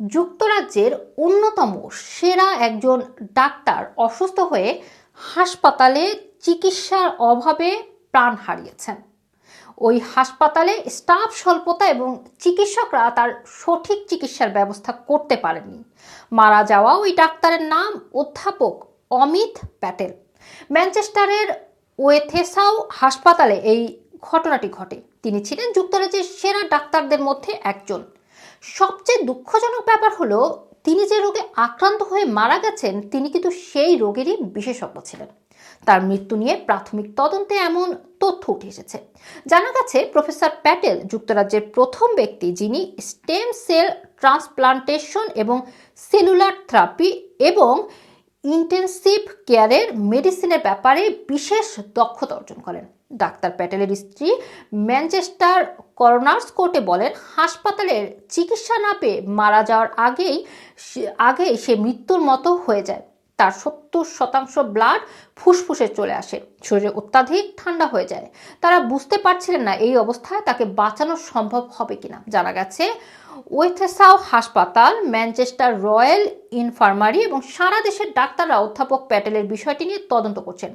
যুক্তরাজ্যের অন্যতম সেরা একজন ডাক্তার অসুস্থ হয়ে হাসপাতালে চিকিৎসার অভাবে প্রাণ হারিয়েছেন। ওই হাসপাতালে স্টাফ স্বল্পতা এবং চিকিৎসকরা তার সঠিক চিকিৎসার ব্যবস্থা করতে পারেননি। মারা যাওয়া ওই ডাক্তারের নাম অধ্যাপক অমিত প্যাটেল। ম্যানচেস্টারের ওয়েথেসাও হাসপাতালে এই ঘটনাটি ঘটে। তিনি ছিলেন যুক্তরাজ্যের সেরা ডাক্তারদের মধ্যে একজন। সবচেয়ে দুঃখজনক ব্যাপার হলো, তিনি যে রোগে আক্রান্ত হয়ে মারা গেছেন, তিনি কিন্তু সেই রোগেরই বিশেষজ্ঞ ছিলেন। তার মৃত্যু নিয়ে প্রাথমিক তদন্তে এমন তথ্য উঠে এসেছে। জানা গেছে, প্রফেসর প্যাটেল যুক্তরাজ্যের প্রথম ব্যক্তি যিনি স্টেম সেল ট্রান্সপ্লান্টেশন এবং সেলুলার থেরাপি এবং ইন্টেনসিভ কেয়ারের মেডিসিনের ব্যাপারে বিশেষ দক্ষতা অর্জন করেন। ডাক্তার প্যাটেলের স্ত্রী ম্যানচেস্টার করোনার্স কোর্টে বলেন হাসপাতালের চিকিৎসা না পেয়ে মারা যাওয়ার আগেই আগেই সে মৃত্যুর মতো হয়ে যায়। তার সত্তর শতাংশ ব্লাড ফুসফুসে চলে আসে। শরীরে অত্যাধিক ঠান্ডা হয়ে যায়। তারা বুঝতে পারছিলেন না এই অবস্থায় তাকে বাঁচানো সম্ভব হবে কিনা। জানা গেছে, ওয়েথেসাও হাসপাতাল, ম্যানচেস্টার রয়্যাল ইনফার্মারি এবং সারা দেশের ডাক্তাররা অধ্যাপক প্যাটেলের বিষয়টি নিয়ে তদন্ত করছেন।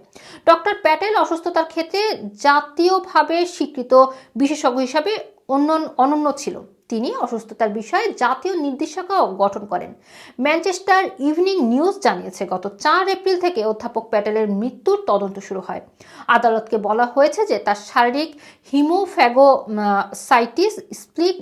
ডক্টর প্যাটেল অসুস্থতার ক্ষেত্রে জাতীয়ভাবে স্বীকৃত বিশেষজ্ঞ হিসাবে অন্য অনন্য ছিল। তিনি অসুস্থতার বিষয়ে জাতীয় নির্দেশিকাও গঠন করেন। ম্যানচেস্টার ইভিনিং নিউজ জানিয়েছে, গত চার এপ্রিল থেকে অধ্যাপক প্যাটেলের মৃত্যুর তদন্ত শুরু হয়। আদালতকে বলা হয়েছে যে তার শারীরিক হিমোফ্যাগোসাইটিস স্প্লিক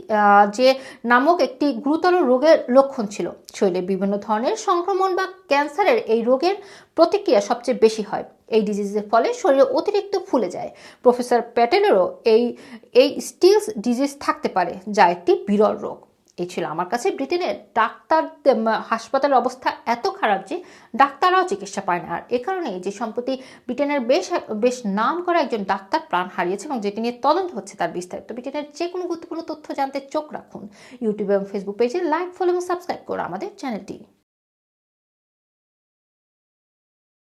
যে নামক একটি গুরুতর রোগের লক্ষণ ছিল। শরীরে বিভিন্ন ধরনের সংক্রমণ বা ক্যান্সারের এই রোগের প্রতিক্রিয়া সবচেয়ে বেশি হয়। এই ডিজিজের ফলে শরীরে অতিরিক্ত ফুলে যায়। প্রফেসর প্যাটেলেরও এই এই স্টিলস ডিজিজ থাকতে পারে, যা একটি বিরল রোগ। এই ছিল আমার কাছে ব্রিটেনের ডাক্তার হাসপাতালের অবস্থা এত খারাপ যে ডাক্তাররাও চিকিৎসা পায় না। আর এ কারণে যে সম্প্রতি ব্রিটেনের বেশ বেশ নাম করা একজন ডাক্তার প্রাণ হারিয়েছে এবং যেটি নিয়ে তদন্ত হচ্ছে তার বিস্তারিত। ব্রিটেনের যে কোনো গুরুত্বপূর্ণ তথ্য জানতে চোখ রাখুন। ইউটিউব এবং ফেসবুক পেজে লাইক ফলো এবং সাবস্ক্রাইব করো আমাদের চ্যানেলটি।